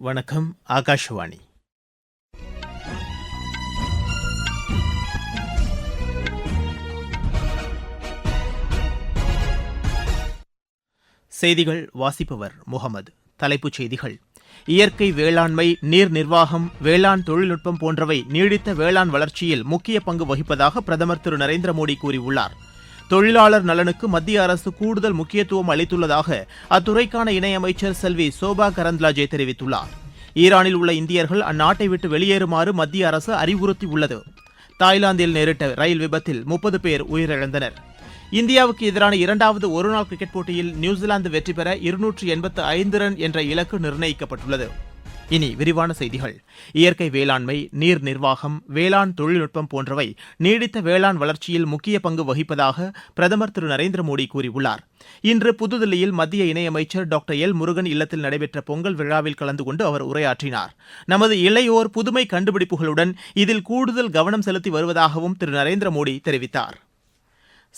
வணக்கம் ஆகாஷவாணி. செய்திகள் வாசிப்பவர் முகமது. தலைப்புச் செய்திகள். இயற்கை வேளாண்மை நீர் நிர்வாகம் வேளாண் தொழில்நுட்பம் போன்றவை நீடித்த வேளாண் வளர்ச்சியில் முக்கிய பங்கு வகிப்பதாக பிரதமர் திரு நரேந்திர மோடி கூறியுள்ளார். தொழிலாளர் நலனுக்கு மத்திய அரசு கூடுதல் முக்கியத்துவம் அளித்துள்ளதாக அத்துறைக்கான இணையமைச்சர் செல்வி சோபா கரந்த்லாஜே தெரிவித்துள்ளார். ஈரானில் உள்ள இந்தியர்கள் அந்நாட்டை விட்டு வெளியேறுமாறு மத்திய அரசு அறிவுறுத்தியுள்ளது. தாய்லாந்தில் நேரிட்ட ரயில் விபத்தில் முப்பது பேர் உயிரிழந்தனர். இந்தியாவுக்கு எதிரான இரண்டாவது ஒருநாள் கிரிக்கெட் போட்டியில் நியூசிலாந்து வெற்றி பெற இருநூற்று எண்பத்து ஐந்து ரன் என்ற இலக்கு நிர்ணயிக்கப்பட்டுள்ளது. இனி விரிவான செய்திகள். இயற்கை வேளாண்மை நீர் நிர்வாகம் வேளாண் தொழில்நுட்பம் போன்றவை நீடித்த வேளாண் வளர்ச்சியில் முக்கிய பங்கு வகிப்பதாக பிரதமர் திரு நரேந்திர மோடி கூறியுள்ளார். இன்று புதுதில்லியில் மத்திய இணையமைச்சர் டாக்டர் எல் முருகன் இல்லத்தில் நடைபெற்ற பொங்கல் விழாவில் கலந்து கொண்டு அவர் உரையாற்றினார். நமது இளையோர் புதுமை கண்டுபிடிப்புகளுடன் இதில் கூடுதல் கவனம் செலுத்தி வருவதாகவும் திரு நரேந்திர மோடி தெரிவித்தார்.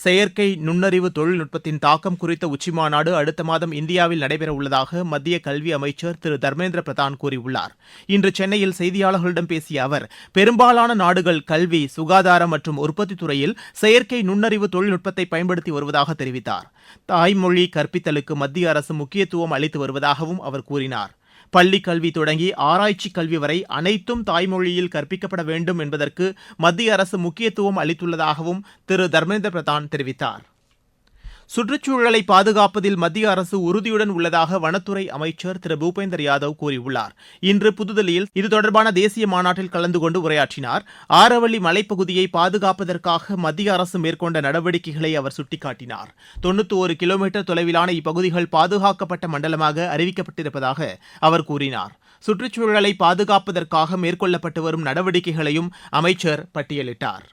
செயற்கை நுண்ணறிவு தொழில்நுட்பத்தின் தாக்கம் குறித்த உச்சிமாநாடு அடுத்த மாதம் இந்தியாவில் நடைபெறவுள்ளதாக மத்திய கல்வி அமைச்சர் திரு தர்மேந்திர பிரதான் கூறியுள்ளார். இன்று சென்னையில் செய்தியாளர்களிடம் பேசிய அவர் பெரும்பாலான நாடுகள் கல்வி சுகாதாரம் மற்றும் உற்பத்தி துறையில் செயற்கை நுண்ணறிவு தொழில்நுட்பத்தை பயன்படுத்தி வருவதாக தெரிவித்தார். தாய்மொழி கற்பித்தலுக்கு மத்திய அரசு முக்கியத்துவம் அளித்து வருவதாகவும் அவர் கூறினார். பள்ளிக் கல்வி தொடங்கி ஆராய்ச்சி கல்வி வரை அனைத்தும் தாய்மொழியில் கற்பிக்கப்பட வேண்டும் என்பதற்கு மத்திய அரசு முக்கியத்துவம் அளித்துள்ளதாகவும் திரு தர்மேந்திர பிரதான் தெரிவித்தார். சுற்றுச்சூழலை பாதுகாப்பதில் மத்திய அரசு உறுதியுடன் உள்ளதாக வனத்துறை அமைச்சர் திரு. பூபேந்தர் யாதவ் கூறியுள்ளார். இன்று புதுதில்லியில் இது தொடர்பான தேசிய மாநாட்டில் கலந்து கொண்டு உரையாற்றினார். ஆரவள்ளி மலைப்பகுதியை பாதுகாப்பதற்காக மத்திய அரசு மேற்கொண்ட நடவடிக்கைகளை அவர் சுட்டிக்காட்டினார். தொண்ணூத்தி ஒரு கிலோமீட்டர் தொலைவிலான இப்பகுதிகள் பாதுகாக்கப்பட்ட மண்டலமாக அறிவிக்கப்பட்டிருப்பதாக அவர் கூறினார். சுற்றுச்சூழலை பாதுகாப்பதற்காக மேற்கொள்ளப்பட்டு வரும் நடவடிக்கைகளையும் அமைச்சர் பட்டியலிட்டார்.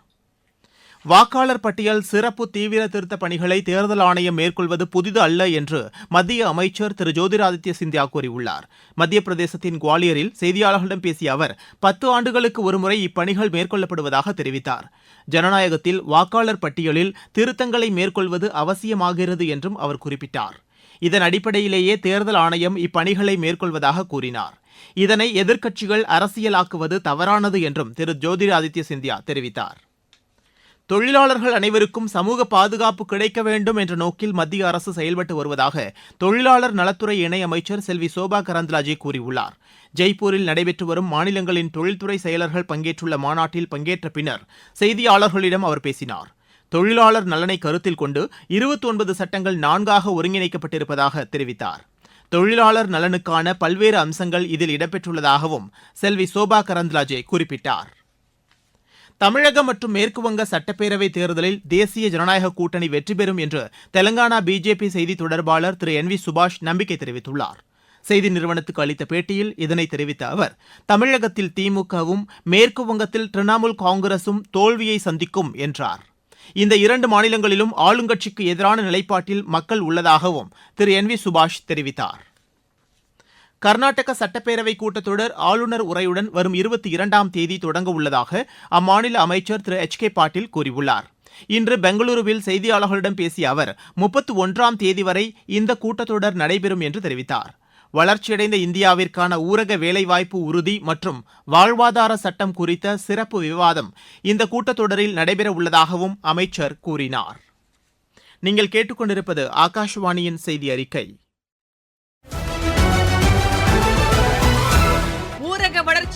வாக்காளர் பட்டியல் சிறப்பு தீவிர திருத்தப் பணிகளை தேர்தல் ஆணையம் மேற்கொள்வது புதிது அல்ல என்று மத்திய அமைச்சர் திரு ஜோதிராதித்ய சிந்தியா கூறியுள்ளார். மத்திய பிரதேசத்தின் குவாலியரில் செய்தியாளர்களிடம் பேசிய அவர் பத்து ஆண்டுகளுக்கு ஒருமுறை இப்பணிகள் மேற்கொள்ளப்படுவதாக தெரிவித்தார். ஜனநாயகத்தில் வாக்காளர் பட்டியலில் திருத்தங்களை மேற்கொள்வது அவசியமாகிறது என்றும் அவர் குறிப்பிட்டார். இதன் அடிப்படையிலேயே தேர்தல் ஆணையம் இப்பணிகளை மேற்கொள்வதாக கூறினார். இதனை எதிர்க்கட்சிகள் அரசியலாக்குவது தவறானது என்றும் திரு ஜோதிராதித்ய சிந்தியா தெரிவித்தார். தொழிலாளர்கள் அனைவருக்கும் சமூக பாதுகாப்பு கிடைக்க வேண்டும் என்ற நோக்கில் மத்திய அரசு செயல்பட்டு வருவதாக தொழிலாளர் நலத்துறை இணையமைச்சர் செல்வி சோபா கரந்த்லாஜே கூறியுள்ளார். ஜெய்ப்பூரில் நடைபெற்று வரும் மாநிலங்களின் தொழில்துறை செயலர்கள் பங்கேற்றுள்ள மாநாட்டில் பங்கேற்ற பின்னர் செய்தியாளர்களிடம் அவர் பேசினார். தொழிலாளர் நலனை கருத்தில் கொண்டு இருபத்தி ஒன்பது சட்டங்கள் நான்காக ஒருங்கிணைக்கப்பட்டிருப்பதாக தெரிவித்தார். தொழிலாளர் நலனுக்கான பல்வேறு அம்சங்கள் இதில் இடம்பெற்றுள்ளதாகவும் செல்வி சோபா கரந்த்லாஜே குறிப்பிட்டார். தமிழகம் மற்றும் மேற்குவங்க சட்டப்பேரவை தேர்தலில் தேசிய ஜனநாயக கூட்டணி வெற்றி பெறும் என்று தெலங்கானா பிஜேபி செய்தி தொடர்பாளர் திரு என் வி சுபாஷ் நம்பிக்கை தெரிவித்துள்ளார். செய்தி நிறுவனத்துக்கு அளித்த பேட்டியில் இதனை தெரிவித்த அவர் தமிழகத்தில் திமுகவும் மேற்கு வங்கத்தில் திரிணாமுல் காங்கிரசும் தோல்வியை சந்திக்கும் என்றார். இந்த இரண்டு மாநிலங்களிலும் ஆளுங்கட்சிக்கு எதிரான நிலைப்பாட்டில் மக்கள் உள்ளதாகவும் திரு என் வி சுபாஷ் தெரிவித்தார். கர்நாடக சட்டப்பேரவை கூட்டத்தொடர் ஆளுநர் உரையுடன் வரும் இருபத்தி இரண்டாம் தேதி தொடங்க உள்ளதாக அம்மாநில அமைச்சர் திரு. எச். கே. பாட்டீல் கூறியுள்ளார். இன்று பெங்களூருவில் செய்தியாளர்களிடம் பேசிய அவர் முப்பத்தி ஒன்றாம் தேதி வரை இந்த கூட்டத்தொடர் நடைபெறும் என்று தெரிவித்தார். வளர்ச்சியடைந்த இந்தியாவிற்கான ஊரக வேலைவாய்ப்பு உறுதி மற்றும் வாழ்வாதார சட்டம் குறித்த சிறப்பு விவாதம் இந்த கூட்டத்தொடரில் நடைபெற உள்ளதாகவும் அமைச்சர் கூறினார். நீங்கள் கேட்டுக்கொண்டிருப்பது ஆகாஷவாணியின் செய்தி அறிக்கை.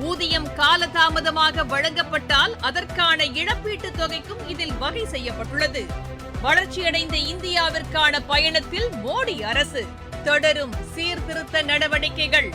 ஊதியம் காலதாமதமாக வழங்கப்பட்டால் அதற்கான இழப்பீட்டுத் தொகைக்கும் இதில் வகை செய்யப்பட்டுள்ளது. வளர்ச்சியடைந்த இந்தியாவிற்கான பயணத்தில் மோடி அரசு தொடரும் சீர்திருத்த நடவடிக்கைகள்.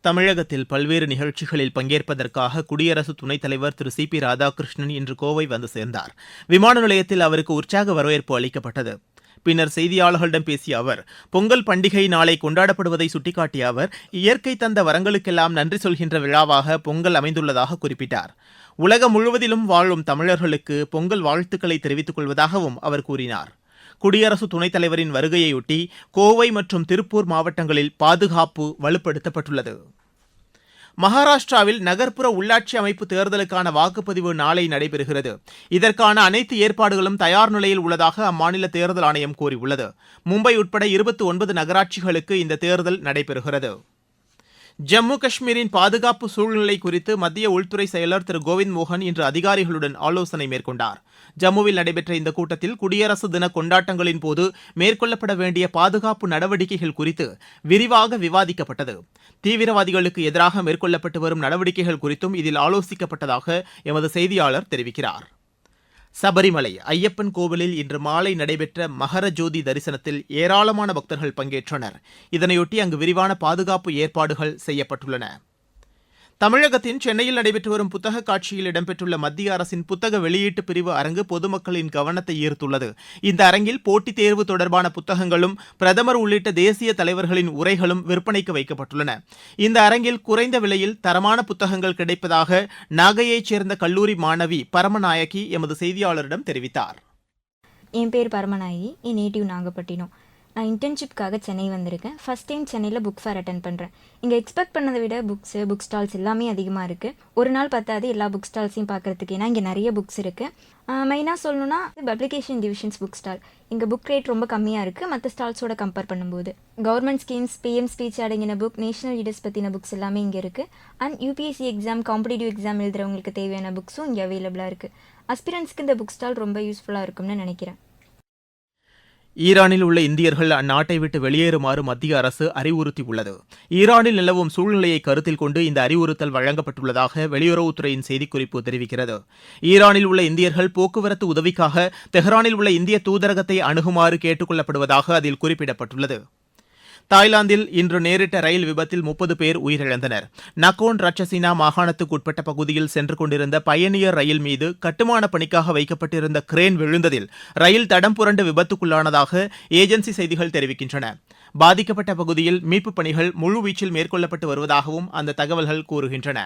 தமிழகத்தில் பல்வேறு நிகழ்ச்சிகளில் பங்கேற்பதற்காக குடியரசு துணைத் தலைவர் திரு சி பி ராதாகிருஷ்ணன் இன்று கோவை வந்து சேர்ந்தார். விமான நிலையத்தில் அவருக்கு உற்சாக வரவேற்பு அளிக்கப்பட்டது. பின்னர் செய்தியாளர்களிடம் பேசிய அவர் பொங்கல் பண்டிகை நாளை கொண்டாடப்படுவதை சுட்டிக்காட்டிய அவர் இயற்கை தந்த வரங்களுக்கெல்லாம் நன்றி சொல்கின்ற விழாவாக பொங்கல் அமைந்துள்ளதாக குறிப்பிட்டார். உலகம் முழுவதிலும் வாழும் தமிழர்களுக்கு பொங்கல் வாழ்த்துக்களை தெரிவித்துக் கொள்வதாகவும் அவர் கூறினார். குடியரசு துணைத் தலைவரின் வருகையையொட்டி கோவை மற்றும் திருப்பூர் மாவட்டங்களில் பாதுகாப்பு வலுப்படுத்தப்பட்டுள்ளது. மகாராஷ்டிராவில் நகர்ப்புற உள்ளாட்சி அமைப்பு தேர்தலுக்கான வாக்குப்பதிவு நாளை நடைபெறுகிறது. இதற்கான அனைத்து ஏற்பாடுகளும் தயார் நிலையில் உள்ளதாக அம்மாநில தேர்தல் ஆணையம் கூறியுள்ளது. மும்பை உட்பட இருபத்தி ஒன்பது நகராட்சிகளுக்கு இந்த தேர்தல் நடைபெறுகிறது. ஜம்மு காஷ்மீரின் பாதுகாப்பு சூழ்நிலை குறித்து மத்திய உள்துறை செயலர் திரு கோவிந்த் மோகன் இன்று அதிகாரிகளுடன் ஆலோசனை மேற்கொண்டார். ஜம்முவில் நடைபெற்ற இந்த கூட்டத்தில் குடியரசு தின கொண்டாட்டங்களின் போது மேற்கொள்ளப்பட வேண்டிய பாதுகாப்பு நடவடிக்கைகள் குறித்து விரிவாக விவாதிக்கப்பட்டது. தீவிரவாதிகளுக்கு எதிராக மேற்கொள்ளப்பட்டு வரும் நடவடிக்கைகள் குறித்தும் இதில் ஆலோசிக்கப்பட்டதாக எமது செய்தியாளர் தெரிவிக்கிறார். சபரிமலை ஐயப்பன் கோவிலில் இன்று மாலை நடைபெற்ற மகர ஜோதி தரிசனத்தில் ஏராளமான பக்தர்கள் பங்கேற்றனர். இதனையொட்டி அங்கு விரிவான பாதுகாப்பு ஏற்பாடுகள் செய்யப்பட்டுள்ளன. தமிழகத்தின் சென்னையில் நடைபெற்று வரும் புத்தக காட்சியில் இடம்பெற்றுள்ள மத்திய அரசின் புத்தக வெளியீட்டு பிரிவு அரங்கு பொதுமக்களின் கவனத்தை ஈர்த்துள்ளது. இந்த அரங்கில் போட்டித் தேர்வு தொடர்பான புத்தகங்களும் பிரதமர் உள்ளிட்ட தேசிய தலைவர்களின் உரைகளும் விற்பனைக்கு வைக்கப்பட்டுள்ளன. இந்த அரங்கில் குறைந்த விலையில் தரமான புத்தகங்கள் கிடைப்பதாக நாகையைச் சேர்ந்த கல்லூரி மாணவி பரமநாயகி எமது செய்தியாளரிடம் தெரிவித்தார். என் பேர் பரமநாயகி என் நேட்டிவ் நாகப்பட்டினம். நான் இன்டர்ன்ஷிப்காக சென்னை வந்திருக்கேன். ஃபஸ்ட் டைம் சென்னையில் புக் ஃபேர் அட்டன் பண்ணுறேன் இங்கே எக்ஸ்பெக்ட் பண்ணதை விட புக்ஸு புக் ஸ்டால்ஸ் எல்லாமே அதிகமாக இருக்குது ஒரு நாள் பத்தாது எல்லா புக் ஸ்டால்ஸையும் பார்க்குறதுக்கு. ஏன்னா இங்கே நிறைய புக்ஸ் இருக்குது மெயினாக சொல்லணும்னா பப்ளிகேஷன் டிவிஷன்ஸ் புக் ஸ்டால் இங்கே புக் ரேட் ரொம்ப கம்மியாக இருக்குது மற்ற ஸ்டால்ஸோட கம்பேர் பண்ணும்போது. கவர்மெண்ட் ஸ்கீம்ஸ் பிஎம் ஸ்பீச் அடங்கின புக் நேஷனல் லீடர்ஸ் பற்றின புக்ஸ் எல்லாமே இங்கே இருக்குது and UPSC exam competitive exam எழுதுறவங்களுக்கு தேவையான புக்ஸும் இங்கே அவைலபிளாக இருக்குது அஸ்பிரன்ஸ்க்கு இந்த புக் ஸ்டால் ரொம்ப யூஸ்ஃபுல்லாக இருக்கும்னு நினைக்கிறேன். ஈரானில் உள்ள இந்தியர்கள் அந்நாட்டை விட்டு வெளியேறுமாறு மத்திய அரசு அறிவுறுத்தியுள்ளது. ஈரானில் நிலவும் சூழ்நிலையை கருத்தில் கொண்டு இந்த அறிவுறுத்தல் வழங்கப்பட்டுள்ளதாக வெளியுறவுத்துறையின் செய்திக்குறிப்பு தெரிவிக்கிறது. ஈரானில் உள்ள இந்தியர்கள் போக்குவரத்து உதவிக்காக தெஹ்ரானில் உள்ள இந்திய தூதரகத்தை அணுகுமாறு கேட்டுக் கொள்ளப்படுவதாக அதில் குறிப்பிடப்பட்டுள்ளது. தாய்லாந்தில் இன்று நேரிட்ட ரயில் விபத்தில் முப்பது பேர் உயிரிழந்தனர். நகோன் ரட்சசினா மாகாணத்துக்குட்பட்ட பகுதியில் சென்று கொண்டிருந்த பயணியர் ரயில் மீது கட்டுமான பணிக்காக வைக்கப்பட்டிருந்த கிரேன் விழுந்ததில் ரயில் தடம் புரண்டு விபத்துக்குள்ளானதாக ஏஜென்சி செய்திகள் தெரிவிக்கின்றன. பாதிக்கப்பட்ட பகுதியில் மீட்புப் பணிகள் முழுவீச்சில் மேற்கொள்ளப்பட்டு வருவதாகவும் அந்த தகவல்கள் கூறுகின்றன.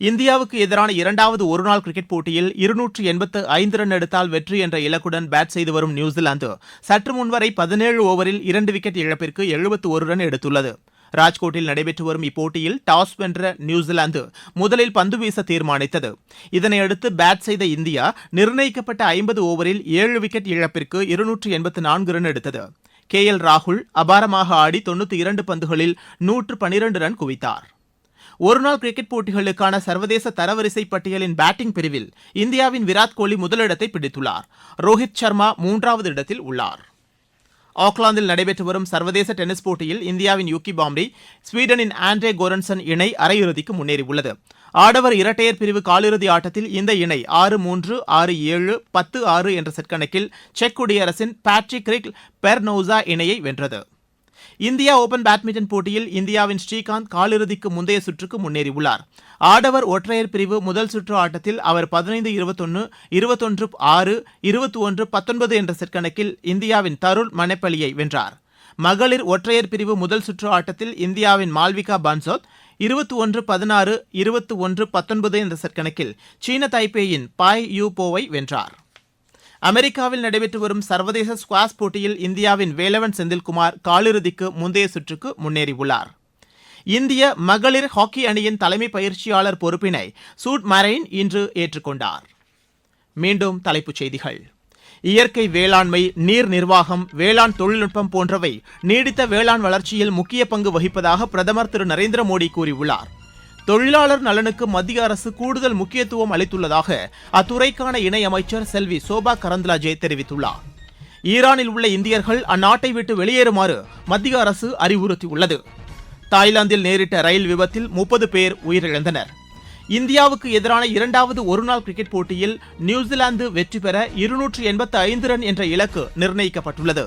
இந்தியாவுக்கு எதிரான இரண்டாவது ஒருநாள் கிரிக்கெட் போட்டியில் இருநூற்று எண்பத்து ஐந்து ரன் எடுத்தால் வெற்றி என்ற இலக்குடன் பேட் செய்து வரும் நியூசிலாந்து சற்று முன்வரை பதினேழு ஓவரில் இரண்டு விக்கெட் இழப்பிற்கு எழுபத்து ஒரு ரன் எடுத்துள்ளது. ராஜ்கோட்டில் நடைபெற்று வரும் இப்போட்டியில் டாஸ் வென்ற நியூசிலாந்து முதலில் பந்து வீச தீர்மானித்தது. இதனையடுத்து பேட் செய்த இந்தியா நிர்ணயிக்கப்பட்ட ஐம்பது ஓவரில் ஏழு விக்கெட் இழப்பிற்கு இருநூற்று எண்பத்து நான்கு ரன் எடுத்தது. கே எல் ராகுல் அபாரமாக ஆடி தொண்ணூற்றி இரண்டு பந்துகளில் நூற்று பனிரண்டு ரன் குவித்தார். ஒருநாள் கிரிக்கெட் போட்டிகளுக்கான சர்வதேச தரவரிசை பட்டியலின் பேட்டிங் பிரிவில் இந்தியாவின் விராட் கோலி முதலிடத்தை பிடித்துள்ளார். ரோஹித் சர்மா மூன்றாவது இடத்தில் உள்ளார். ஆக்லாந்தில் நடைபெற்று வரும் சர்வதேச டென்னிஸ் போட்டியில் இந்தியாவின் யூகி பாம்ரி ஸ்வீடனின் ஆண்ட்ரே கோரன்சன் இணை அரையிறுதிக்கு முன்னேறியுள்ளது. ஆடவர் இரட்டையர் பிரிவு காலிறுதி ஆட்டத்தில் இந்த இணை ஆறு மூன்று ஆறு ஏழு பத்து ஆறு என்ற செட் கணக்கில் செக் குடியரசின் பேட்ரிக் ரிக் பெர்னோசா இணையை வென்றது. இந்தியா ஓபன் பேட்மிண்டன் போட்டியில் இந்தியாவின் ஸ்ரீகாந்த் காலிறுதிக்கு முந்தைய சுற்றுக்கு முன்னேறியுள்ளார். ஆடவர் ஒற்றையர் பிரிவு முதல் சுற்று ஆட்டத்தில் அவர் பதினைந்து இருபத்தொன்னு இருபத்தொன்று ஆறு இருபத்தி ஒன்று பத்தொன்பது என்ற செட் கணக்கில் இந்தியாவின் தருள் மணப்பலியை வென்றார். மகளிர் ஒற்றையர் பிரிவு முதல் சுற்று ஆட்டத்தில் இந்தியாவின் மால்விகா பான்சோத் இருபத்தி ஒன்று பதினாறு இருபத்தி ஒன்று பத்தொன்பது என்ற செட் கணக்கில் சீன தைப்பேயின் பாய் யூ போவை வென்றார். அமெரிக்காவில் நடைபெற்று வரும் சர்வதேச ஸ்குவாஷ் போட்டியில் இந்தியாவின் வேலவன் செந்தில்குமார் காலிறுதிக்கு முந்தைய சுற்றுக்கு முன்னேறியுள்ளார். இந்திய மகளிர் ஹாக்கி அணியின் தலைமை பயிற்சியாளர் பொறுப்பினை சூட் மரைன் இன்று ஏற்றுக்கொண்டார். மீண்டும் தலைப்புச் செய்திகள். இயற்கை வேளாண்மை நீர் நிர்வாகம் வேளாண் தொழில்நுட்பம் போன்றவை நீடித்த வேளாண் வளர்ச்சியில் முக்கிய பங்கு வகிப்பதாக பிரதமர் திரு நரேந்திர மோடி கூறியுள்ளார். தொழிலாளர் நலனுக்கு மத்திய அரசு கூடுதல் முக்கியத்துவம் அளித்துள்ளதாக அத்துறைக்கான இணை அமைச்சர் செல்வி சோபா கரந்த்லாஜே தெரிவித்துள்ளார். ஈரானில் உள்ள இந்தியர்கள் அந்நாட்டை விட்டு வெளியேறுமாறு மத்திய அரசு அறிவுறுத்தியுள்ளது. தாய்லாந்தில் நேரிட்ட ரயில் விபத்தில் முப்பது பேர் உயிரிழந்தனர். இந்தியாவுக்கு எதிரான இரண்டாவது ஒருநாள் கிரிக்கெட் போட்டியில் நியூசிலாந்து வெற்றி பெற இருநூற்று எண்பத்து ஐந்து ரன் என்ற இலக்கு நிர்ணயிக்கப்பட்டுள்ளது.